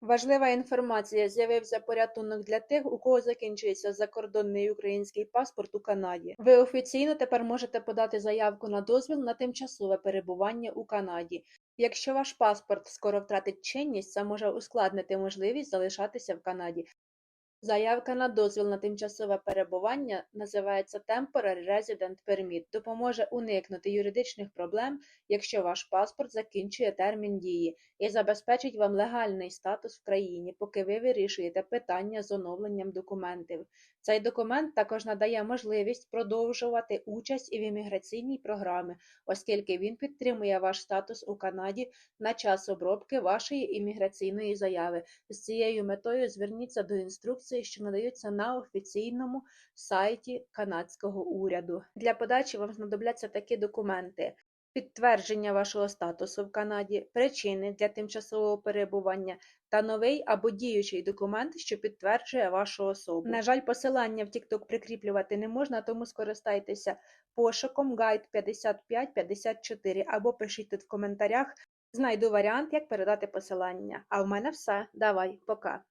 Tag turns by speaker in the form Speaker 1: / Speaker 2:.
Speaker 1: Важлива інформація. З'явився порятунок для тих, у кого закінчується закордонний український паспорт у Канаді. Ви офіційно тепер можете подати заявку на дозвіл на тимчасове перебування у Канаді. Якщо ваш паспорт скоро втратить чинність, це може ускладнити можливість залишатися в Канаді. Заявка на дозвіл на тимчасове перебування називається Temporary Resident Permit. Допоможе уникнути юридичних проблем, якщо ваш паспорт закінчує термін дії, і забезпечить вам легальний статус в країні, поки ви вирішуєте питання з оновленням документів. Цей документ також надає можливість продовжувати участь і в імміграційній програмі, оскільки він підтримує ваш статус у Канаді на час обробки вашої імміграційної заяви. З цією метою зверніться до інструкцій, що надаються на офіційному сайті канадського уряду. Для подачі вам знадобляться такі документи: підтвердження вашого статусу в Канаді, причини для тимчасового перебування та новий або діючий документ, що підтверджує вашу особу. На жаль, посилання в TikTok прикріплювати не можна, тому скористайтеся пошуком Guide 5554 або пишіть тут в коментарях. Знайду варіант, як передати посилання. А в мене все. Давай, пока.